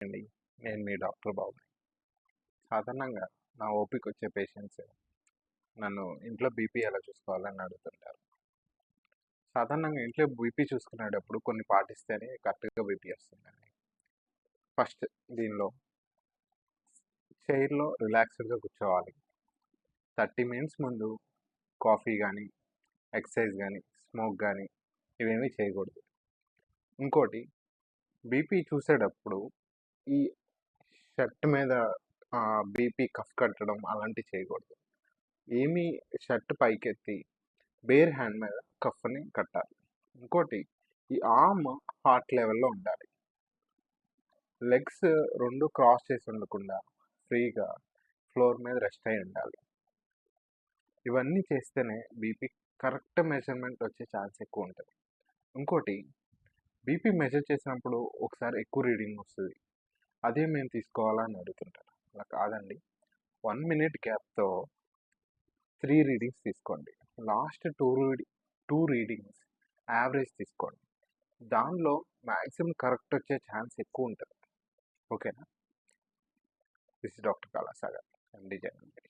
అండి నేను మీ డాక్టర్ బాబు సాధారణంగా నా ఓపిక వచ్చే పేషెంట్స్ నన్ను ఇంట్లో బీపీ ఎలా చూసుకోవాలని అడుగుతుంటారు. సాధారణంగా ఇంట్లో బీపీ చూసుకునేటప్పుడు కొన్ని పాటిస్తేనే కరెక్ట్గా బీపీ వస్తుందండి. ఫస్ట్ దీనిలో చైర్లో రిలాక్స్డ్గా కూర్చోవాలి. థర్టీ మినిట్స్ ముందు కాఫీ కానీ ఎక్సర్సైజ్ కానీ స్మోక్ కానీ ఇవేమీ చేయకూడదు. ఇంకోటి బీపీ చూసేటప్పుడు ఈ షర్ట్ మీద బీపీ కఫ్ కట్టడం అలాంటివి చేయకూడదు. ఏమీ షర్ట్ పైకెత్తి బేర్ హ్యాండ్ మీద కఫ్ని కట్టాలి. ఇంకోటి ఈ ఆర్మ్ హార్ట్ లెవెల్లో ఉండాలి. లెగ్స్ రెండు క్రాస్ చేసి ఉండకుండా ఫ్రీగా ఫ్లోర్ మీద రెస్ట్ అయి ఉండాలి. ఇవన్నీ చేస్తేనే బీపీ కరెక్ట్ మెజర్మెంట్ వచ్చే ఛాన్స్ ఎక్కువ ఉంటుంది. ఇంకోటి బీపీ మెజర్ చేసినప్పుడు ఒకసారి ఎక్కువ రీడింగ్ వస్తుంది. అదే మేము తీసుకోవాలా అని అడుగుతుంటారు. అలా కాదండి. వన్ మినిట్ గ్యాప్తో త్రీ రీడింగ్స్ తీసుకోండి. Last two reading two readings average తీసుకోండి. దానిలో మ్యాక్సిమం కరెక్ట్ వచ్చే ఛాన్స్ ఎక్కువ ఉంటుంది. ఓకేనా? This doctor Kalasagar MD general